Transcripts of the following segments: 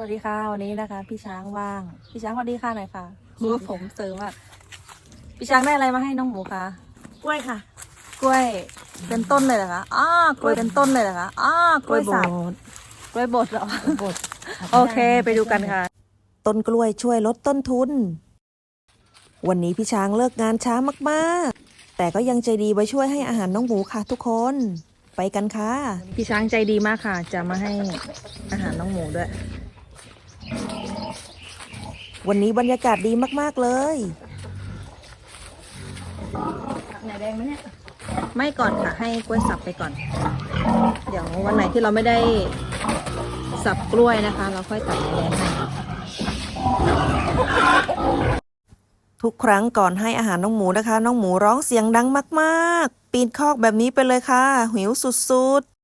วัสดีค่ะวันนี้นะคะ พี่ช้างว่าง พี่ช้างสวัสดีค่ะหน่อยค่ะมือผมเสริมอะพี่ช้างได้อะไรมาให้น้องหมูคะกล้วยค่ะ กล้วยเป็นต้นเลยเหรอคะอ้ากล้วยเป็นต้นเลยเหรอคะอ้ากล้วยสับกล้วยบดเหรอบดโอเค ไปดูกันค่ะ ต้นกล้วยช่วยลดต้นทุน วันนี้พี่ช้างเลิกงานช้ามากๆ แต่ก็ยังใจดีไว้ช่วยให้อาหารน้องหมูค่ะทุกคนไปกันค่ะ พี่ช้างใจดีมากค่ะ จะมาให้อาหารน้องหมูด้วย วันนี้บรรยากาศดีมากๆเลยไหนแดงไหมเนี่ย ไม่ก่อนค่ะให้กล้วยสับไปก่อน เดี๋ยววันไหนที่เราไม่ได้สับกล้วยนะคะ เราค่อยตัดแดงให้ทุกครั้งก่อนให้อาหารน้องหมูนะคะ น้องหมูร้องเสียงดังมาก ๆ ปีนคอกแบบนี้ไปเลยค่ะ หิวสุด ๆ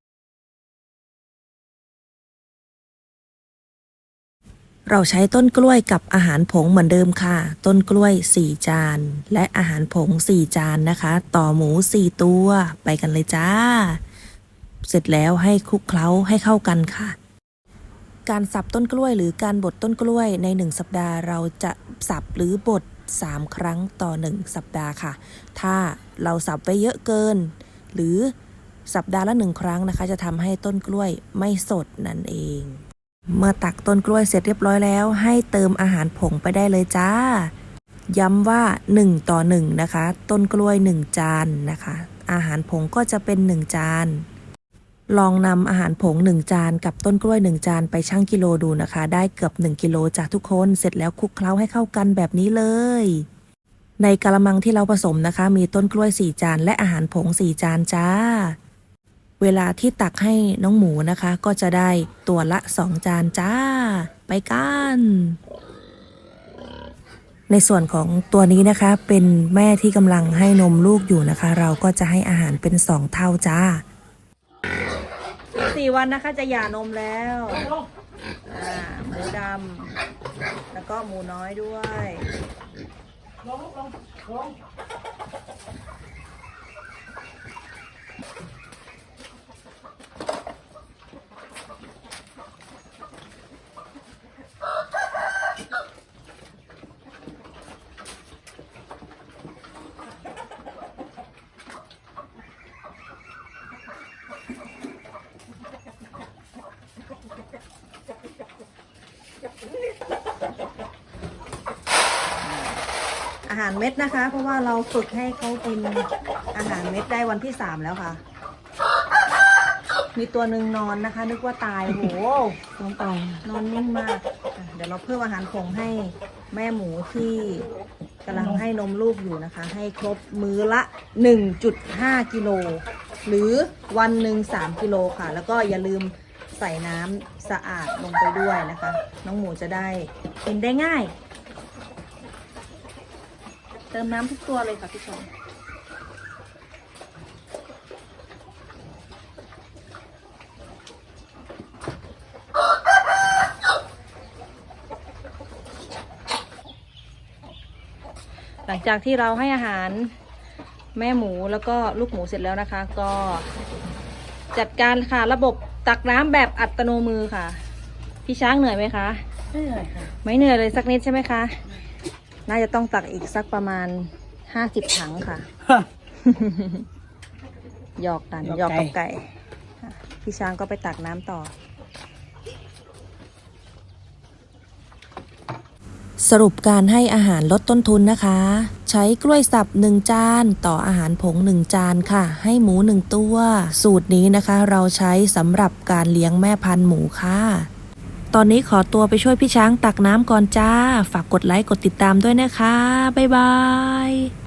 เราใช้ต้นกล้วยกับอาหารผงเหมือนเดิมค่ะ ต้นกล้วย 4 จาน และอาหารผง 4 จานนะคะ ต่อหมู 4 ตัว ไปกันเลยจ้า เสร็จแล้วให้คลุกเคล้าให้เข้ากันค่ะ การสับต้นกล้วยหรือการบดต้นกล้วยใน 1 สัปดาห์เราจะสับหรือบด 3 ครั้งต่อ 1 สัปดาห์ค่ะ ถ้าเราสับไปเยอะเกิน หรือสัปดาห์ละหนึ่งครั้งนะคะ จะทำให้ต้นกล้วยไม่สดนั่นเอง เมื่อตักต้นกล้วยเสร็จเรียบร้อยแล้ว ให้เติมอาหารผงไปได้เลยจ้า ย้ำว่า 1 ต่อ 1 นะคะ ต้นกล้วย 1 จานนะคะ อาหารผงก็จะเป็น 1 จาน ลองนำอาหารผง 1 จานกับต้นกล้วย 1 จานไปชั่งกิโลดูนะคะ ได้เกือบ 1 กิโลจากทุกคนเสร็จแล้วคลุกเคล้าให้เข้ากันแบบนี้เลย ในกระมังที่เราผสมนะคะ มีต้นกล้วย 4 จาน และอาหารผง 4 จานจ้า เวลาที่ตักให้น้องหมูนะคะ ก็จะได้ตัวละ2จานจ้า ไปกันในส่วนของตัวนี้นะคะเป็นแม่ที่กำลังให้นมลูกอยู่นะคะ เราก็จะให้อาหารเป็น2เท่าจ้าสี่วันนะคะจะหย่านมแล้วอ่าหมูดำแล้วก็หมูน้อยด้วย อาหารเม็ดนะคะ เพราะว่าเราฝึกให้เขากินอาหารเม็ดได้วันที่สามแล้วค่ะ มีตัวหนึ่งนอนนะคะ นึกว่าตายโหน้องตายนอนนิ่งมากอะเดี๋ยวเราเพิ่มอาหารผงให้แม่หมูที่กำลังให้นมลูกอยู่นะคะ ให้ครบมื้อละ 1.5 กิโลหรือวันหนึ่ง3กิโลค่ะ แล้วก็อย่าลืมใส่น้ำสะอาดลงไปด้วยนะคะ น้องหมูจะได้กินได้ง่าย ติมน้ำทุกตัวเลยค่ะพี่ชมหลังจากที่เราให้อาหารแม่หมูแล้วก็ลูกหมูเสร็จแล้วนะคะ ก็จัดการค่ะระบบตักน้ำแบบอัตโนมือค่ะ พี่ช้างเหนื่อยไหมคะ ไม่เหนื่อยค่ะ ไม่เหนื่อยเลยสักนิดใช่ไหมคะ น่าจะต้องตักอีกสักประมาณห้าสิบถังค่ะ หยอกกันหหยยออกกกับไก่ไก่ค่ะพี่ช้างก็ไปตักน้ำต่อ สรุปการให้อาหารลดต้นทุนนะคะ ใช้กล้วยสับ1จาน ต่ออาหารผง 1 จานค่ะ ให้หมู 1 ตัว สูตรนี้นะคะ เราใช้สำหรับการเลี้ยงแม่พันธุ์หมูค่ะ ตอนนี้ขอตัวไปช่วยพี่ช้างตักน้ำก่อนจ้า ฝากกดไลค์กดติดตามด้วยนะคะ บ๊ายบาย